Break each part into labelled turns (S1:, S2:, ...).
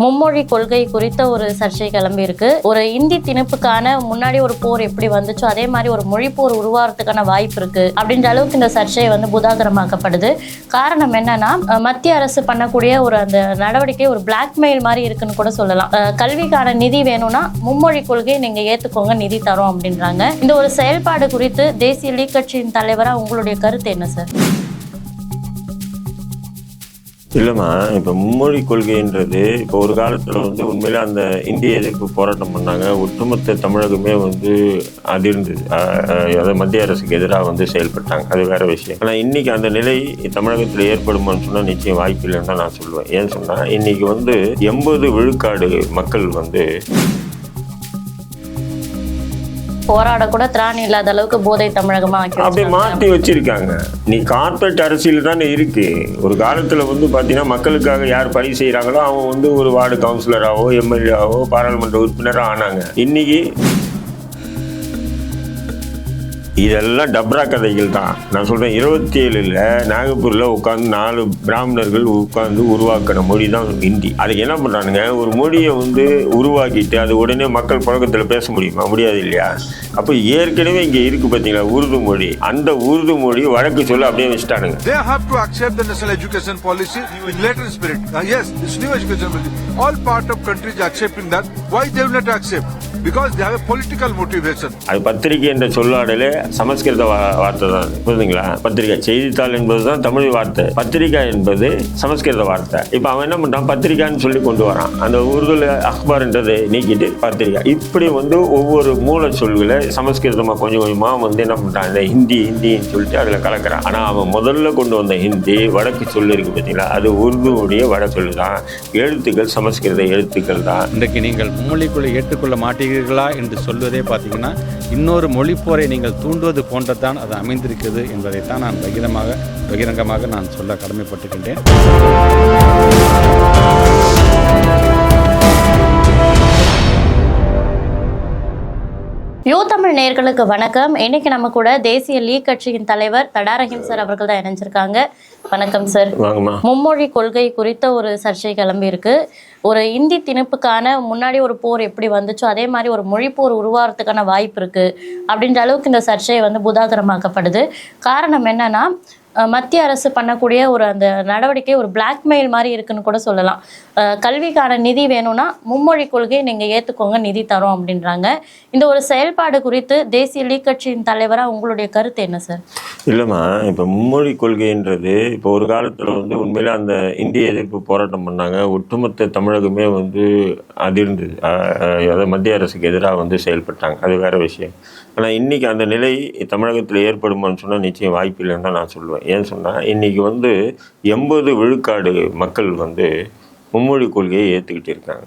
S1: மும்மொழி கொள்கை குறித்த ஒரு சர்ச்சை கிளம்பி இருக்கு ஒரு இந்தி திணிப்புக்கான முன்னாடி ஒரு போர் எப்படி வந்துச்சோ அதே மாதிரி ஒரு மொழி போர் உருவாகிறதுக்கான வாய்ப்பு இருக்கு அப்படின்ற அளவுக்கு இந்த சர்ச்சை வந்து புதாகரமாக்கப்படுது. காரணம் என்னன்னா மத்திய அரசு பண்ணக்கூடிய ஒரு அந்த நடவடிக்கை ஒரு பிளாக்மெயில் மாதிரி இருக்குன்னு கூட சொல்லலாம். கல்விக்கான நிதி வேணும்னா மும்மொழி கொள்கையை நீங்க ஏத்துக்கோங்க நிதி தரோம் அப்படின்றாங்க. இந்த ஒரு செயல்பாடு குறித்து தேசிய லீக் கட்சியின் தலைவரா உங்களுடைய கருத்து என்ன சார்?
S2: இல்லைம்மா இப்போ மும்மொழி கொள்கைன்றது இப்போ ஒரு காலத்தில் வந்து உண்மையில் அந்த இந்திய எதிர்ப்பு போராட்டம் பண்ணாங்க. ஒட்டுமொத்த தமிழகமே வந்து அதிர்ந்தது. அதாவது மத்திய அரசுக்கு எதிராக வந்து செயல்பட்டாங்க. அது வேற விஷயம். ஆனால் இன்னைக்கு அந்த நிலை தமிழகத்தில் ஏற்படுமான்னு சொன்னால் நிச்சயம் வாய்ப்பு இல்லைன்னு தான் நான் சொல்லுவேன். ஏன்னு சொன்னால் இன்னைக்கு வந்து எண்பது விழுக்காடு மக்கள் வந்து
S1: போராட கூட திராணி இல்லாத அளவுக்கு போதை தமிழகமா
S2: அப்படி மாற்றி வச்சிருக்காங்க. நீ கார்பரேட் அரசியல் தானே இருக்கு. ஒரு காலத்தில் வந்து பார்த்தீங்கன்னா மக்களுக்காக யார் பணி செய்கிறாங்களோ அவங்க வந்து ஒரு வார்டு கவுன்சிலராகவோ எம்எல்ஏவோ பாராளுமன்ற உறுப்பினராக ஆனாங்க. இன்னைக்கு இதெல்லாம் டப்ரா கதைகள் தான் நான் சொல்கிறேன் இருபத்தி ஏழில் நாகப்பூரில் உட்காந்து நாலு பிராமணர்கள் உட்காந்து உருவாக்கின மொழி தான் ஹிந்தி அதுக்கு என்ன பண்ணுறானுங்க ஒரு மொழியை வந்து உருவாக்கிட்டு அது உடனே மக்கள் புழக்கத்தில் பேச முடியுமா முடியாது இல்லையா அப்போ ஏற்கனவே இங்கே இருக்கு பார்த்தீங்களா உருது மொழி அந்த உருது மொழி வழக்கு சொல்ல அப்படியே வச்சுட்டானுங்க
S3: They have to accept the national education policy in later spirit. Uh, yes, this new education policy. All part of countries accepting that. Why they will not accept? Because they have a political motivation.
S2: அது பத்திரிகை என்ற சொல்லாடலே சமஸ்கிருத வார்த்தை தான். அது. புரியுதுங்களா பத்திரிகை செய்தித்தாள் என்பது தான் தமிழ் வார்த்தை. பத்திரிகை என்பது சமஸ்கிருத வார்த்தை. இப்போ அவன் என்ன பண்ணுறான் பத்திரிகான்னு சொல்லி கொண்டு வரான். அந்த உருதுல அக்பார்ன்றதை நீக்கிட்டு பத்திரிகை இப்படி வந்து ஒவ்வொரு மூல சொல்களை சமஸ்கிருதமாக கொஞ்சம் கொஞ்சமாக வந்து என்ன பண்ணுறான் இந்த ஹிந்தி ஹிந்தின்னு சொல்லிட்டு அதில் கலக்கிறான். ஆனால் அவன் முதல்ல கொண்டு வந்த ஹிந்தி வடக்கு சொல்லு இருக்கு பார்த்தீங்களா அது உருதுவுடைய வட சொல்லு தான். எழுத்துக்கள் சமஸ்கிருத எழுத்துக்கள் தான்.
S4: இன்றைக்கு நீங்கள் மும்மொழிக்குள்ளே ஏற்றுக்கொள்ள மாட்டீர்களா என்று சொல்வதே பார்த்தீங்கன்னா இன்னொரு மொழிப்போரை நீங்கள் தூண்டுவது போன்றதான் அது அமைந்திருக்கிறது என்பதைத்தான் நான் பகிரமாக பகிரங்கமாக நான் சொல்ல கடமைப்பட்டிருக்கின்றேன்.
S1: யூ தமிழ் நேயர்களுக்கு வணக்கம். இன்னைக்கு நம்ம கூட தேசிய லீக் கட்சியின் தலைவர் தடாரஹிம் சார் அவர்கள் தான் இணைஞ்சிருக்காங்க. வணக்கம் சார்.
S2: வாங்கம்மா
S1: மும்மொழி கொள்கை குறித்த ஒரு சர்ச்சை கிளம்பி இருக்கு ஒரு இந்தி திணிப்புக்கான முன்னாடி ஒரு போர் எப்படி வந்துச்சோ அதே மாதிரி ஒரு மொழி போர் உருவாகிறதுக்கான வாய்ப்பு இருக்கு அப்படின்ற அளவுக்கு இந்த சர்ச்சை வந்து புதாகரமாக்கப்படுது. காரணம் என்னன்னா மத்திய அரசு பண்ணக்கூடிய ஒரு அந்த நடவடிக்கை ஒரு பிளாக்மெயில் மாதிரி இருக்குன்னு கூட சொல்லலாம். கல்விக்கான நிதி வேணும்னா மும்மொழி கொள்கையை நீங்கள் ஏற்றுக்கோங்க நிதி தரோம் அப்படின்றாங்க. இந்த ஒரு செயல்பாடு குறித்து தேசிய லீக் கட்சியின் தலைவராக உங்களுடைய கருத்து என்ன சார்?
S2: இல்லைம்மா இப்போ மும்மொழி கொள்கைன்றது இப்போ ஒரு காலத்தில் வந்து உண்மையில் அந்த இந்திய எதிர்ப்பு போராட்டம் பண்ணாங்க. ஒட்டுமொத்த தமிழ் தமிழகமே வந்து அதிர்ந்தது அதாவது மத்திய அரசுக்கு எதிராக வந்து செயல்பட்டாங்க. அது வேற விஷயம். ஆனால் இன்னைக்கு அந்த நிலை தமிழகத்தில் ஏற்படுமான்னு சொன்னால் நிச்சயம் வாய்ப்பு இல்லைன்னு தான் நான் சொல்லுவேன். ஏன்னு சொன்னால் இன்னைக்கு வந்து எண்பது விழுக்காடு மக்கள் வந்து மும்மொழி கொள்கையை ஏற்றுக்கிட்டு இருக்காங்க.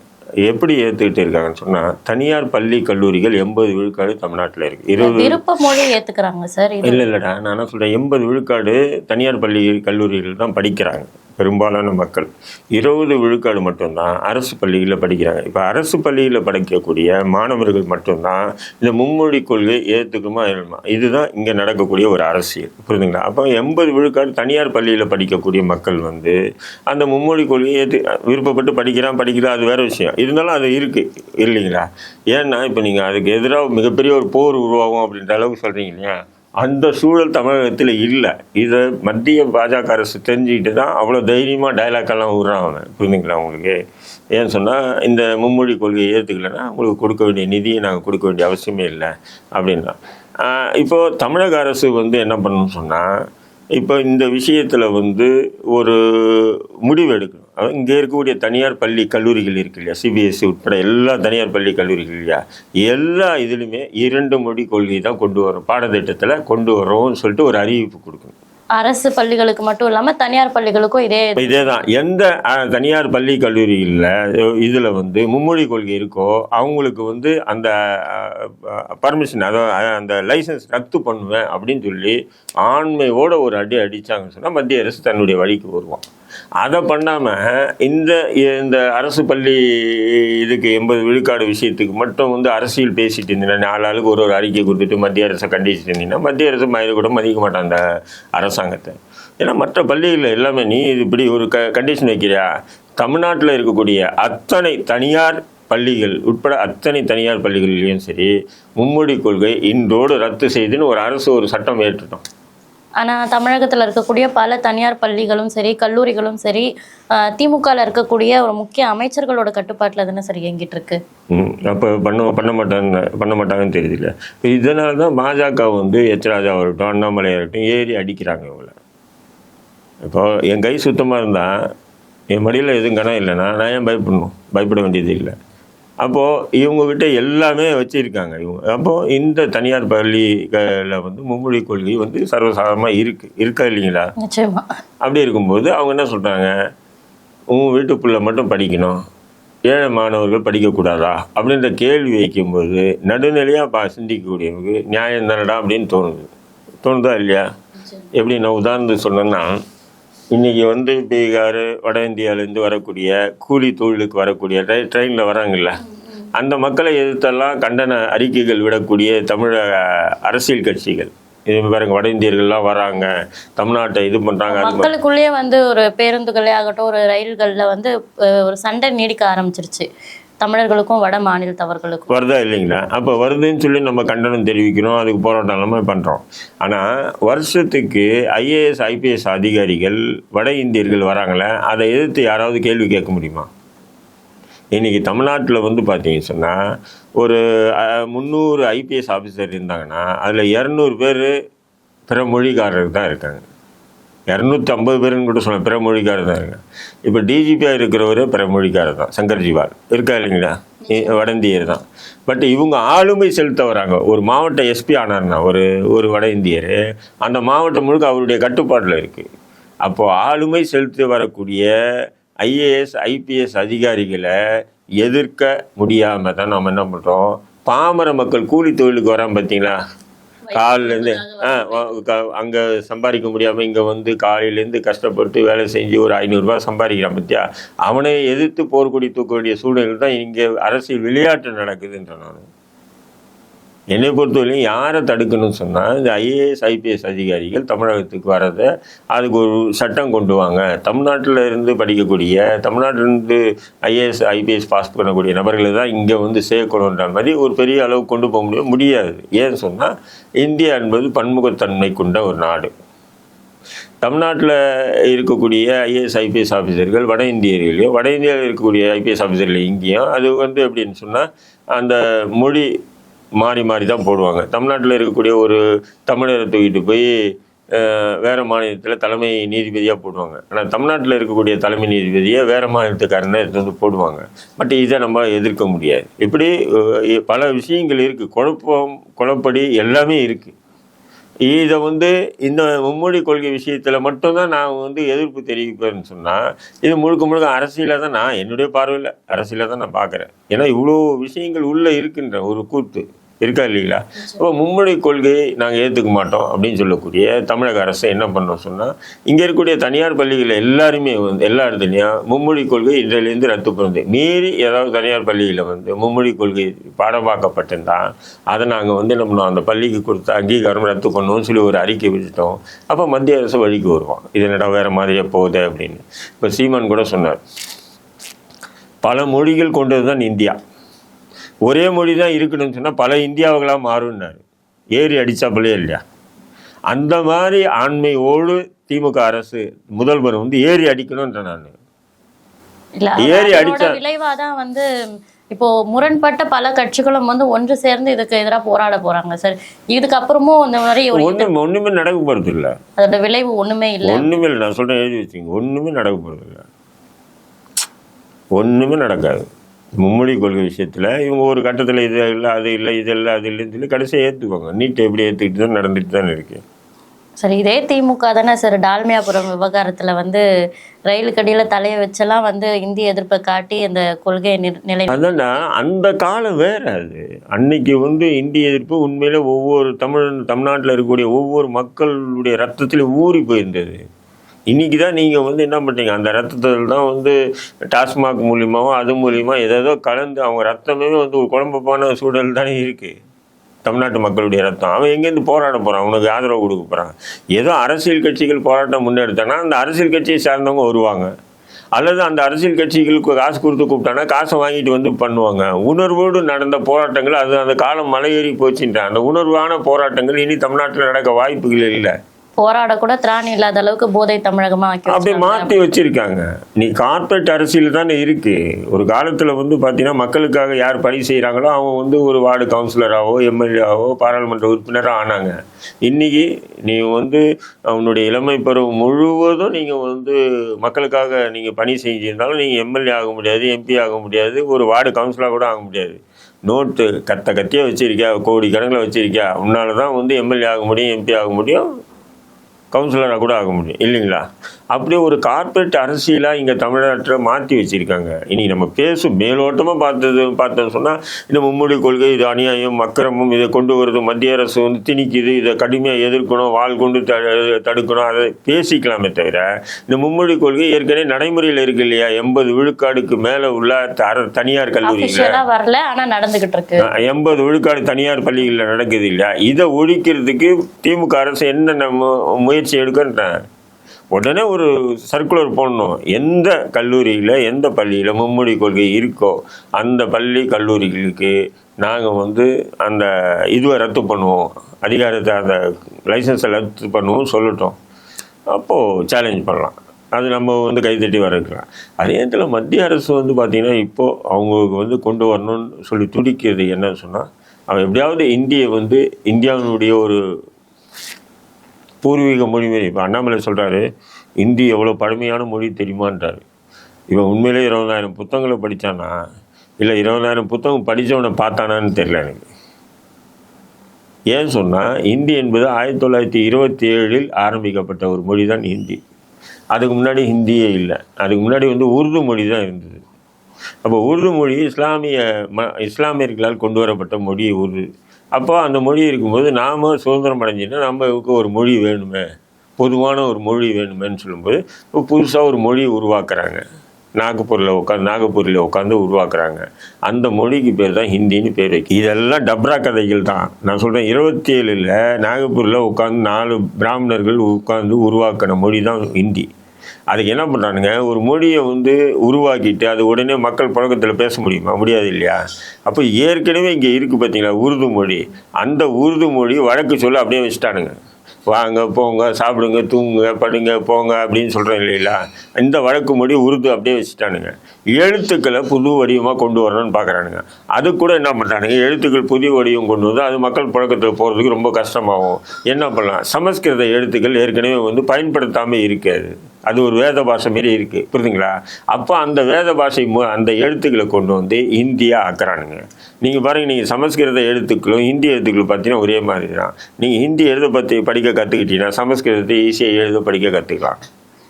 S2: எப்படி ஏற்றுக்கிட்டு இருக்காங்கன்னு சொன்னால் தனியார் பள்ளி கல்லூரிகள் எண்பது விழுக்காடு தமிழ்நாட்டில் இருக்குது இருபது
S1: விருப்ப மொழி ஏத்துக்கிறாங்க சார்
S2: இல்லை இல்லைடா. நான் என்ன சொல்கிறேன் எண்பது விழுக்காடு தனியார் பள்ளி கல்லூரிகள் தான் படிக்கிறாங்க. பெரும்பாலான மக்கள். இருபது விழுக்காடு மட்டும்தான் அரசு பள்ளியில் படிக்கிறாங்க. இப்போ அரசு பள்ளியில் படிக்கக்கூடிய மாணவர்கள் மட்டும்தான் இந்த மும்மொழி கொள்கை ஏற்றுக்குமா இல்லைமா இதுதான் இங்கே நடக்கக்கூடிய ஒரு அரசியல். புரியுதுங்களா? அப்போ எண்பது விழுக்காடு தனியார் பள்ளியில் படிக்கக்கூடிய மக்கள் வந்து அந்த மும்மொழி கொள்கையை ஏற்று விருப்பப்பட்டு படிக்கிறான் படிக்கிறான் அது வேறு விஷயம். இருந்தாலும் அது இருக்குது இல்லைங்களா? ஏன்னா இப்போ நீங்கள் அதுக்கு எதிராக மிகப்பெரிய ஒரு போர் உருவாகும் அப்படின்ற அளவுக்கு சொல்கிறீங்க இல்லையா? அந்த சூழல் தமிழகத்தில் இல்லை. இதை மத்திய பாஜக அரசு தெரிஞ்சுக்கிட்டு தான் அவ்வளோ தைரியமாக டைலாக்கெல்லாம் விடுறான் அவன். புரிஞ்சுக்கலாம் உங்களுக்கு? ஏன்னு சொன்னால் இந்த மும்மொழி கொள்கையை ஏற்றுக்கலைன்னா உங்களுக்கு கொடுக்க வேண்டிய நிதியை நாங்கள் கொடுக்க வேண்டிய அவசியமே இல்லை அப்படின்னா. இப்போது தமிழக அரசு வந்து என்ன பண்ணணும்னு சொன்னால் இப்போ இந்த விஷயத்தில் வந்து ஒரு முடிவு எடுக்கணும். இங்கே இருக்கக்கூடிய தனியார் பள்ளி கல்லூரிகள் இருக்கு இல்லையா? சிபிஎஸ்சி உட்பட எல்லா தனியார் பள்ளி கல்லூரிகள் இல்லையா? எல்லா இதுலையுமே இரண்டு மொழி கொள்கை தான் கொண்டு வரும். பாடத்திட்டத்தில் கொண்டு வரோம்னு சொல்லிட்டு ஒரு அறிவிப்பு கொடுக்கணும்.
S1: அரசு பள்ளிகளுக்கு மட்டும் இல்லாம தனியார் பள்ளிகளுக்கும் இதே
S2: இதே தான். எந்த தனியார் பள்ளி கல்லூரிகளில் இதில் வந்து மும்மொழி கொள்கை இருக்கோ அவங்களுக்கு வந்து அந்த பர்மிஷன் அதாவது அந்த லைசன்ஸ் ரத்து பண்ணுவேன் அப்படின்னு சொல்லி ஆண்மையோட ஒரு அடி அடிச்சாங்கன்னு சொன்னால் மத்திய அரசு தன்னுடைய வழிக்கு வருவான். அதை பண்ணாமல் இந்த இந்த அரசு பள்ளி இதுக்கு எண்பது விழுக்காடு விஷயத்துக்கு மட்டும் வந்து அரசியல் பேசிட்டு இருந்தீங்கன்னா நாலு ஆளுக்கு ஒரு ஒரு அறிக்கை கொடுத்துட்டு மத்திய அரசை கண்டிச்சுட்டு இருந்தீங்கன்னா மத்திய அரசு மயில கூட மதிக்க மாட்டான் அந்த அரசாங்கத்தை. ஏன்னா மற்ற பள்ளிகளில் எல்லாமே நீ இது இப்படி ஒரு க கண்டிஷன் வைக்கிறியா? தமிழ்நாட்டில் இருக்கக்கூடிய அத்தனை தனியார் பள்ளிகள் உட்பட அத்தனை தனியார் பள்ளிகளிலையும் சரி மும்மொழி கொள்கை இன்றோடு ரத்து செய்துன்னு ஒரு அரசு ஒரு சட்டம் ஏற்றுட்டோம்.
S1: ஆனால் தமிழகத்தில் இருக்கக்கூடிய பல தனியார் பள்ளிகளும் சரி கல்லூரிகளும் சரி திமுகவில் இருக்கக்கூடிய ஒரு முக்கிய அமைச்சர்களோட கட்டுப்பாட்டில் தானே சரி இயங்கிட்டு இருக்கு
S2: ம், அப்போ பண்ண பண்ண மாட்டாங்க பண்ண மாட்டாங்கன்னு தெரியல இப்போ இதனால தான் பாஜக வந்து எச் ராஜா ஆகட்டும் அண்ணாமலை ஏறி அடிக்கிறாங்க இவங்கள. இப்போ என் கை சுத்தமாக இருந்தால் என் மடியில் எதுவும் கணம் இல்லைன்னா நான் ஏன் பயப்படணும்? பயப்பட வேண்டியது இல்லை. அப்போது இவங்ககிட்ட எல்லாமே வச்சுருக்காங்க இவங்க. அப்போது இந்த தனியார் பள்ளிகளில் வந்து மும்மொழி கொள்கை வந்து சர்வசாதாரணமாக இருக்குது இருக்கா இல்லைங்களா?
S1: நிச்சயமா.
S2: அப்படி இருக்கும்போது அவங்க என்ன சொல்கிறாங்க உன் வீட்டுக்குள்ளே மட்டும் படிக்கணும். ஏழை மாணவர்கள் படிக்கக்கூடாதா? அப்படின்ற கேள்வி வைக்கும்போது நடுநிலையாக பா சிந்திக்கக்கூடியவங்க நியாயம் தானடா அப்படின்னு தோணுது. தோணுதா இல்லையா? எப்படி நான் உதாரணத்துக்கு சொன்னேன்னா இன்றைக்கி வந்து பீகார் வட இந்தியாவிலேருந்து வரக்கூடிய கூலி தொழிலுக்கு வரக்கூடிய ட்ரை ட்ரெயினில் வராங்கல்ல. அந்த மக்களை எதிர்த்தெல்லாம் கண்டன அறிக்கைகள் விடக்கூடிய தமிழக அரசியல் கட்சிகள். இது பாருங்க வட இந்தியர்கள்லாம் வராங்க தமிழ்நாட்டை இது பண்ணுறாங்க
S1: மக்களுக்குள்ளேயே வந்து ஒரு பேருந்துகளே ஆகட்டும் ஒரு ரயில்கள்ல வந்து ஒரு சண்டை நீடிக்க ஆரம்பிச்சிருச்சு. தமிழர்களுக்கும் வட மாநிலத்தவர்களுக்கும்.
S2: வருதா இல்லைங்களா? அப்போ வருதுன்னு சொல்லி நம்ம கண்டனம் தெரிவிக்கிறோம். அதுக்கு போராட்டம் எல்லாமே பண்ணுறோம் ஆனால் வருஷத்துக்கு ஐஏஎஸ் ஐபிஎஸ் அதிகாரிகள் வட இந்தியர்கள் வராங்களே அதை எதிர்த்து யாராவது கேள்வி கேட்க முடியுமா? இன்றைக்கி தமிழ்நாட்டில் வந்து பார்த்தீங்க சொன்னால் ஒரு முந்நூறு ஐபிஎஸ் ஆஃபீஸர் இருந்தாங்கன்னா அதில் இரநூறு பேர் பிற மொழிக்காரர்கள் தான் இருக்காங்க. இரநூத்தி ஐம்பது பேருன்னு கூட சொல்ல பிறமொழிக்காரர் தான் இருக்காங்க. இப்போ டிஜிபியாக இருக்கிறவர் பிறமொழிக்காரர் தான் சங்கர் ஜிவால். இருக்கா இல்லைங்களா? வடந்தியர் வட இந்தியர் தான் பட் இவங்க ஆளுமை செலுத்த வராங்க ஒரு மாவட்ட எஸ்பி ஆனார்னா ஒரு ஒரு வட இந்தியர் அந்த மாவட்டம் முழுக்க அவருடைய கட்டுப்பாட்டில் இருக்குது அப்போது ஆளுமை செலுத்தி வரக்கூடிய ஐஏஎஸ் ஐபிஎஸ் அதிகாரிகளை எதிர்க்க முடியாமல் தான் நம்ம என்ன பண்ணுறோம் பாமர மக்கள் கூலி தொழிலுக்கு வரான் பார்த்தீங்களா காலிலேருந்து அங்கே சம்பாதிக்க முடியாமல் இங்கே வந்து காலையிலேருந்து கஷ்டப்பட்டு வேலை செஞ்சு ஒரு ஐநூறுரூவா சம்பாதிக்கிறான் பத்தியா? அவனை எதிர்த்து போர்க்கொடி தூக்க வேண்டிய சூழ்நிலை தான் இங்கே அரசியல் விளையாட்டு நடக்குதுன்ற நான். என்னை பொறுத்தவரையும் யாரை தடுக்கணும்னு சொன்னால் இந்த ஐஏஎஸ் ஐபிஎஸ் அதிகாரிகள் தமிழகத்துக்கு வரதை அதுக்கு ஒரு சட்டம் கொண்டு வாங்க. தமிழ்நாட்டில் இருந்து படிக்கக்கூடிய தமிழ்நாட்டிலிருந்து ஐஏஎஸ் ஐபிஎஸ் பாஸ் பண்ணக்கூடிய நபர்களை தான் இங்கே வந்து சேர்க்கணுன்ற மாதிரி ஒரு பெரிய அளவு கொண்டு போக முடியும். முடியாது. ஏன்னு சொன்னால் இந்தியா என்பது பன்முகத்தன்மை கொண்ட ஒரு நாடு. தமிழ்நாட்டில் இருக்கக்கூடிய ஐஏஎஸ் ஐபிஎஸ் ஆஃபீஸர்கள் வட இந்தியர்களையும் வட இந்தியாவில் இருக்கக்கூடிய ஐபிஎஸ் ஆஃபீஸர்கள் இங்கேயும் அது வந்து எப்படின்னு சொன்னால் அந்த மொழி மாறி மாறி தான் போடுவாங்க. தமிழ்நாட்டில் இருக்கக்கூடிய ஒரு தமிழரை தூக்கிட்டு போய் வேறு மாநிலத்தில் தலைமை நீதிபதியாக போடுவாங்க. ஆனால் தமிழ்நாட்டில் இருக்கக்கூடிய தலைமை நீதிபதியை வேறு மாநிலத்துக்காரனை எடுத்து வந்து போடுவாங்க. பட் இதை நம்ம எதிர்க்க முடியாது. இப்படி பல விஷயங்கள் இருக்குது குழப்பம் குழப்படி எல்லாமே இருக்குது இதை வந்து இந்த மும்மொழி கொள்கை விஷயத்தில் மட்டும்தான் நான் வந்து எதிர்ப்பு தெரிவிப்பேன்னு சொன்னால் இது முழுக்க முழுக்க அரசியலாக தான் நான் என்னுடைய பார்வையில் அரசியலாக தான் நான் பார்க்குறேன். ஏன்னா இவ்வளோ விஷயங்கள் உள்ளே இருக்கின்ற ஒரு கூத்து. இருக்கா இல்லைங்களா? இப்போ மும்மொழி கொள்கையை நாங்கள் ஏற்றுக்க மாட்டோம் அப்படின்னு சொல்லக்கூடிய தமிழக அரசு என்ன பண்ணோம் சொன்னால் இங்கே இருக்கக்கூடிய தனியார் பள்ளிகள் எல்லாருமே வந்து எல்லா இடத்துலையும் மும்மொழி கொள்கை இன்றையிலேருந்து ரத்து பண்ணுது. மீறி ஏதாவது தனியார் பள்ளியில் வந்து மும்மொழி கொள்கை பாடமாக்கப்பட்டிருந்தா அதை நாங்கள் வந்து நம்ம அந்த பள்ளிக்கு கொடுத்த அங்கீகாரம் ரத்து பண்ணுவோம்னு சொல்லி ஒரு அறிக்கை விட்டுட்டோம். அப்போ மத்திய அரசு வழிக்கு வருவோம் இது என்னடா வேறு மாதிரியே போகுது அப்படின்னு. இப்போ சீமான் கூட சொன்னார் பல மொழிகள் கொண்டது தான் இந்தியா. ஒரே மொழி தான் இருக்கணும்னு சொன்னால் பல இந்தியாவுகளாக மாறும்னாரு. ஏறி அடித்தாப்புலே இல்லையா? அந்த மாதிரி ஆண்மையோடு திமுக அரசு முதல்வர் வந்து ஏறி அடிக்கணுன்ற நான்.
S1: இல்ல
S2: ஏறி அடிச்சா-
S1: விளைவாதான் வந்து இப்போ முரண்பட்ட பல கட்சிகளும் வந்து ஒன்று சேர்ந்து இதுக்கு எதிராக போராட போறாங்க. சார் இதுக்கப்புறமும் இந்த மாதிரி
S2: ஒன்றும் ஒன்றுமே நடக்க போகிறது இல்லை.
S1: அதோட விளைவு ஒண்ணுமே இல்லை.
S2: ஒன்றுமே இல்லை. நான் சொல்கிறேன் எழுதி வச்சுங்க ஒன்றுமே நடக்க போகிறது இல்லை. ஒன்றுமே நடக்காது. மும்மொழி கொள்கை விஷயத்தில் இவங்க ஒரு கட்டத்தில் இது இல்லை அது இல்லை இது இல்லை அது இல்லைன்னு சொல்லி கடைசியாக ஏற்றுக்குவாங்க நீட் எப்படி ஏற்றுக்கிட்டு தான் நடந்துட்டு தானே இருக்கு.
S1: சரி இதே திமுக தானே சார் டால்மியாபுரம் விவகாரத்துல வந்து ரயில் கடியில தலையை வச்செல்லாம் வந்து இந்திய எதிர்ப்பை காட்டி அந்த கொள்கையை நிர்- நிலை
S2: அதான்டா அந்த காலம் வேற அது. அன்னைக்கு வந்து இந்திய எதிர்ப்பு உண்மையில ஒவ்வொரு தமிழ் தமிழ்நாட்டில் இருக்கக்கூடிய ஒவ்வொரு மக்களுடைய ரத்தத்திலும் ஊறி போயிருந்தது. இன்னைக்கு தான் நீங்கள் வந்து என்ன பண்ணுறீங்க அந்த ரத்தத்தில் தான் வந்து டாஸ்மாக் மூலியமாகவும் அது மூலியமாக ஏதேதோ கலந்து அவங்க ரத்தமே வந்து ஒரு குழம்பப்பான சூழல் தானே இருக்குது தமிழ்நாட்டு மக்களுடைய ரத்தம். அவன் எங்கேருந்து போராட போகிறான் அவனுக்கு ஆதரவு கொடுக்க போகிறான் ஏதோ அரசியல் கட்சிகள் போராட்டம் முன்னெடுத்தானா? அந்த அரசியல் கட்சியை சார்ந்தவங்க வருவாங்க. அல்லது அந்த அரசியல் கட்சிகளுக்கு காசு கொடுத்து கூப்பிட்டானா? காசை வாங்கிட்டு வந்து பண்ணுவாங்க. உணர்வோடு நடந்த போராட்டங்கள் அது அந்த காலம் மலையேறி போச்சுன்றான். அந்த உணர்வான போராட்டங்கள் இனி தமிழ்நாட்டில் நடக்க வாய்ப்புகள் இல்லை.
S1: போராட கூட திராணி இல்லாத அளவுக்கு போதை தமிழகமா
S2: அப்படி. மாற்றி வச்சிருக்காங்க. நீ கார்ப்பரேட் அரசியல் தானே இருக்கு. ஒரு காலத்தில் வந்து பார்த்தீங்கன்னா மக்களுக்காக யார் பணி செய்கிறாங்களோ அவங்க வந்து ஒரு வார்டு கவுன்சிலராகவோ எம்எல்ஏவோ பாராளுமன்ற உறுப்பினராக ஆனாங்க. இன்னைக்கு நீ வந்து அவனுடைய இளமை பருவம் முழுவதும் நீங்கள் வந்து மக்களுக்காக நீங்கள் பணி செஞ்சிருந்தாலும் நீங்கள் எம்எல்ஏ ஆக முடியாது எம்பி ஆக முடியாது ஒரு வார்டு கவுன்சிலராக கூட ஆக முடியாது. நோட்டு கத்த கத்தியா வச்சிருக்கியா? கோடி கணக்கில் வச்சிருக்கியா? உன்னால தான் வந்து எம்எல்ஏ ஆக முடியும் எம்பி ஆக முடியும். கவுன்சிலராக கூட ஆக முடியும். இல்லைங்களா? அப்படியே ஒரு கார்ப்பரேட் அரசியலாக இங்கே தமிழ்நாட்டில் மாற்றி வச்சுருக்காங்க. இனி நம்ம பேசும் மேலோட்டமாக பார்த்தது பார்த்தோம்னு சொன்னால் இந்த மும்மொழி கொள்கை இது அநியாயம் அக்கிரமம் இதை கொண்டு வருது மத்திய அரசு வந்து திணிக்குது இதை கடுமையாக எதிர்க்கணும் வாள் கொண்டு த தடுக்கணும் அதை பேசிக்கலாமே தவிர இந்த மும்மொழி கொள்கை ஏற்கனவே நடைமுறையில் இருக்கு இல்லையா? எண்பது விழுக்காடுக்கு மேலே உள்ள தனியார்
S1: அபிஷியலா வரல ஆனா நடந்துகிட்டு இருக்கு.
S2: எண்பது விழுக்காடு தனியார் பள்ளிகளில் நடக்குது இல்லையா? இதை ஒழிக்கிறதுக்கு திமுக அரசு என்னென்ன மு- முயற்சி எடுக்கின்றேன். உடனே ஒரு சர்க்குலர் போடணும். எந்த கல்லூரியில் எந்த பள்ளியில் மும்மொழி கொள்கை இருக்கோ அந்த பள்ளி கல்லூரிகளுக்கு நாங்கள் வந்து அந்த இதுவை ரத்து பண்ணுவோம். அதிகாரத்தை அந்த லைசன்ஸை ரத்து பண்ணுவோம் சொல்லட்டும். அப்போது சேலஞ்ச் பண்ணலாம். அது நம்ம வந்து கைத்தட்டி வரக்கலாம். அதே நேரத்தில் மத்திய அரசு வந்து பார்த்திங்கன்னா இப்போது அவங்களுக்கு வந்து கொண்டு வரணும்னு சொல்லி துடிக்கிறது என்னன்னு சொன்னால் அவன் எப்படியாவது இந்தியை வந்து இந்தியாவினுடைய ஒரு பூர்வீக மொழி இப்போ அண்ணாமலை சொல்கிறாரு இந்தி எவ்வளோ பழமையான மொழி தெரியுமான்றார். இவன் உண்மையிலே இருபதாயிரம் புத்தகங்களை படித்தானா இல்லை இருபதாயிரம் புத்தகம் படித்தவனை பார்த்தானான்னு தெரியல எனக்கு. ஏன் சொன்னால் இந்தி என்பது ஆயிரத்தி தொள்ளாயிரத்தி இருபத்தி ஏழில் ஆரம்பிக்கப்பட்ட ஒரு மொழி தான் ஹிந்தி அதுக்கு முன்னாடி ஹிந்தியே இல்லை. அதுக்கு முன்னாடி வந்து உருது மொழி தான் இருந்தது. அப்போ உருது மொழி இஸ்லாமிய ம இஸ்லாமியர்களால் கொண்டு வரப்பட்ட மொழி உருது. அப்போ அந்த மொழி இருக்கும்போது நாம் சுதந்திரம் அடைஞ்சின்னா நம்மளுக்கு ஒரு மொழி வேணுமே. பொதுவான ஒரு மொழி வேணுமேன்னு சொல்லும்போது இப்போ புதுசாக ஒரு மொழி உருவாக்குறாங்க. நாகப்பூரில் உட்காந்து நாகப்பூரில் உட்காந்து உருவாக்குறாங்க. அந்த மொழிக்கு பேர் தான் ஹிந்தின்னு பேர் வைக்கும் இதெல்லாம் டப்ரா கதைகள் தான். நான் சொல்கிறேன் இருபத்தி ஏழில் நாகப்பூரில் உட்காந்து நாலு பிராமணர்கள் உட்காந்து உருவாக்கின மொழி தான் ஹிந்தி. அதுக்கு என்ன பண்ணுறானுங்க ஒரு மொழியை வந்து உருவாக்கிட்டு அது உடனே மக்கள் புழக்கத்தில் பேச முடியுமா? முடியாது இல்லையா? அப்போ ஏற்கனவே இங்கே இருக்குது பார்த்தீங்களா உருது மொழி. அந்த உருது மொழி வழக்கு சொல்ல அப்படியே வச்சுட்டானுங்க. வாங்க போங்க சாப்பிடுங்க தூங்குங்க படுங்க போங்க அப்படின்னு சொல்கிறாங்க இல்லைங்களா? இந்த வழக்கு மொழி உருது அப்படியே வச்சுட்டானுங்க. எழுத்துக்களை புது வடிவமாக கொண்டு வரணும்னு பார்க்குறானுங்க அது கூட என்ன பண்ணுறானுங்க எழுத்துக்கள் புதிய வடிவம் கொண்டு வந்து அது மக்கள் புழக்கத்தில் போகிறதுக்கு ரொம்ப கஷ்டமாகும். என்ன பண்ணலாம்? சமஸ்கிருத எழுத்துக்கள் ஏற்கனவே வந்து பயன்படுத்தாமல் இருக்காது. அது ஒரு வேத பாஷை மாரி இருக்குது புரியுதுங்களா அப்போ அந்த வேத பாஷை மு- அந்த எழுத்துக்களை கொண்டு வந்து ஹிந்தியாக ஆக்குறானுங்க. நீங்கள் பாருங்கள் நீங்கள் சமஸ்கிருத எழுத்துக்களும் ஹிந்தி எழுத்துக்களும் பார்த்தீங்கன்னா ஒரே மாதிரி தான் நீங்கள் ஹிந்தி எழுத பற்றி படிக்க கற்றுக்கிட்டீங்கன்னா சமஸ்கிருதத்தை ஈஸியாக எழுத படிக்க கற்றுக்கலாம்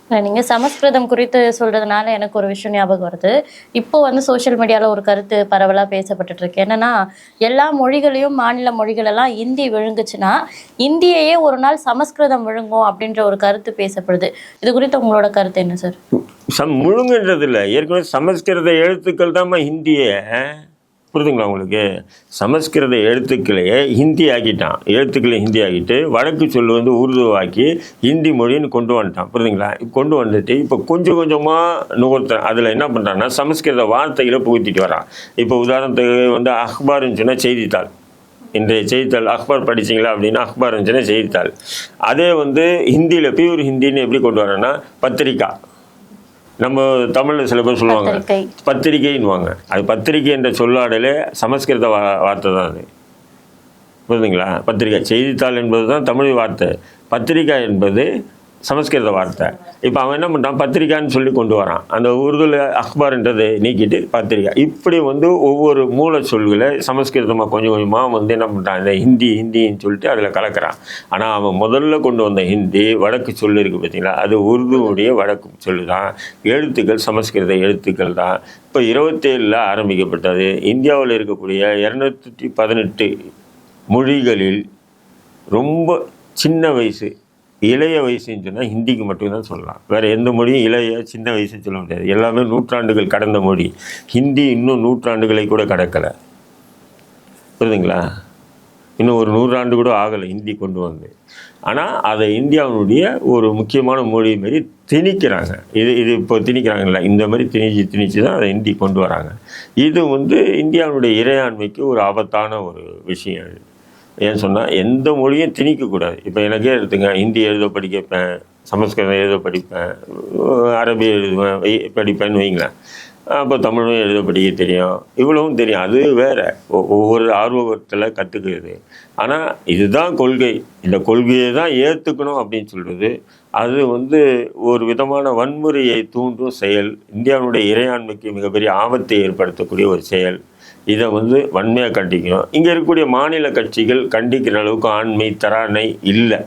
S1: நீங்க சமஸ்கிருதம் குறித்து சொல்றதுனால எனக்கு ஒரு விஷயம் ஞாபகம் வருது. இப்போ வந்து சோஷியல் மீடியால ஒரு கருத்து பரவலா பேசப்பட்டு இருக்கு. என்னன்னா எல்லா மொழிகளையும் மாநில மொழிகள் எல்லாம் இந்தி விழுங்குச்சுன்னா இந்தியையே ஒரு நாள் சமஸ்கிருதம் விழுங்கும் அப்படின்ற ஒரு கருத்து பேசப்படுது. இது குறித்து உங்களோட கருத்து என்ன சார்
S2: சம் முழுங்குன்றது இல்லை ஏற்கனவே சமஸ்கிருத எழுத்துக்கள் தான் இந்தியை. புரிதுங்களா உங்களுக்கு? சமஸ்கிருத எழுத்துக்களையே ஹிந்தி ஆக்கிட்டான் எழுத்துக்களை ஹிந்தி ஆக்கிட்டு வழக்கு சொல் வந்து உருதுவாக்கி ஹிந்தி மொழின்னு கொண்டு வந்துட்டான். புரியுதுங்களா கொண்டு வந்துட்டு இப்போ கொஞ்சம் கொஞ்சமாக நுகர்த்தான் அதில் என்ன பண்ணுறான்னா சமஸ்கிருத வார்த்தைகளை புகுத்திட்டு வரான். இப்போ உதாரணத்துக்கு வந்து அக்பார்னு சொன்னால் செய்தித்தாள். இன்றைய செய்தித்தாள் அக்பார் படிச்சிங்களா? அப்படின்னா அக்பார் இருந்துச்சுன்னா செய்தித்தாள். அதே வந்து ஹிந்தியில் பியூர் ஹிந்தின்னு எப்படி கொண்டு வரேன்னா பத்திரிக்கா. நம்ம தமிழில் சில பேர் சொல்லுவாங்க
S1: பத்திரிகை.
S2: பத்திரிகைன்னுவாங்க. அது பத்திரிகை என்ற சொல்லாடலே சமஸ்கிருத வா வார்த்தை தான் அது. புரியுதுங்களா? பத்திரிகை. செய்தித்தாள் என்பது தான் தமிழ் வார்த்தை. பத்திரிகை என்பது சமஸ்கிருத வார்த்தை. இப்போ அவன் என்ன பண்ணுறான் பத்திரிக்கான்னு சொல்லி கொண்டு வரான். அந்த உருதுல அக்பார்ன்றதை நீக்கிட்டு பத்திரிக்கை இப்படி வந்து ஒவ்வொரு மூல சொல்களை சமஸ்கிருதமாக கொஞ்சம் கொஞ்சமாக வந்து என்ன பண்ணுறான் இந்த ஹிந்தி ஹிந்தின்னு சொல்லிட்டு அதில் கலக்கிறான். ஆனால் அவன் முதல்ல கொண்டு வந்த ஹிந்தி வடக்கு சொல்லு இருக்குது பார்த்தீங்களா அது உருதுவுடைய வடக்கு சொல்லு தான் எழுத்துக்கள் சமஸ்கிருத எழுத்துக்கள் தான். இப்போ இருபத்தேழில் ஆரம்பிக்கப்பட்டது. இந்தியாவில் இருக்கக்கூடிய இரநூத்தி பதினெட்டு மொழிகளில் ரொம்ப சின்ன வயசு இளைய வயசுன்னு சொன்னால் ஹிந்திக்கு மட்டும்தான் சொல்லலாம். வேறு எந்த மொழியும் இளைய சின்ன வயசுன்னு சொல்ல முடியாது. எல்லாமே நூற்றாண்டுகள் கடந்த மொழி. ஹிந்தி இன்னும் நூற்றாண்டுகளை கூட கடக்கலை. புரியுதுங்களா? இன்னும் ஒரு நூறாண்டு கூட ஆகலை ஹிந்தி கொண்டு வந்து. ஆனால் அதை இந்தியாவினுடைய ஒரு முக்கியமான மொழி மாரி திணிக்கிறாங்க. இது இது இப்போ திணிக்கிறாங்கல்ல இந்த மாதிரி திணிச்சு திணிச்சு தான் அதை ஹிந்தி கொண்டு வராங்க. இது வந்து இந்தியாவினுடைய இறையாண்மைக்கு ஒரு ஆபத்தான ஒரு விஷயம். ஏன்னு சொன்னால் எந்த மொழியும் திணிக்கக்கூடாது இப்போ எனக்கே எடுத்துங்க ஹிந்தி எழுத படிக்கப்பேன் சமஸ்கிருதம் எழுத படிப்பேன் அரபி எழுதுவேன் வை- படிப்பேன்னு வைங்களேன். அப்போ தமிழும் எழுத படிக்க தெரியும் இவ்வளவும் தெரியும். அது வேறு ஒ- ஒவ்வொரு ஆர்வத்தில் கற்றுக்கிறது ஆனால் இதுதான் கொள்கை. இந்த கொள்கையை தான் ஏற்றுக்கணும் அப்படின்னு சொல்கிறது அது வந்து ஒரு விதமான வன்முறையை தூண்டும் செயல். இந்தியாவுடைய இறையாண்மைக்கு மிகப்பெரிய ஆபத்தை ஏற்படுத்தக்கூடிய ஒரு செயல். இதை வந்து வன்மையாக கண்டிக்கணும். இங்கே இருக்கக்கூடிய மாநில கட்சிகள் கண்டிக்கிற அளவுக்கு ஆண்மை தராணை இல்லை.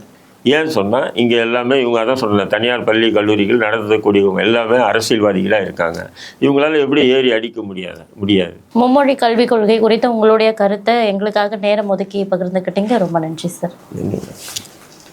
S2: ஏன்னு சொன்னால் இங்கே எல்லாமே இவங்க அதான் சொன்னேன் தனியார் பள்ளி கல்லூரிகள் நடத்தக்கூடியவங்க எல்லாமே அரசியல்வாதிகளாக இருக்காங்க. இவங்களால எப்படி ஏறி அடிக்க முடியாது முடியாது?
S1: மும்மொழி கல்விக் கொள்கை குறித்த உங்களுடைய கருத்தை எங்களுக்காக நேரம் ஒதுக்கி பகிர்ந்துக்கிட்டீங்க. ரொம்ப நன்றி சார்.
S2: நன்றி.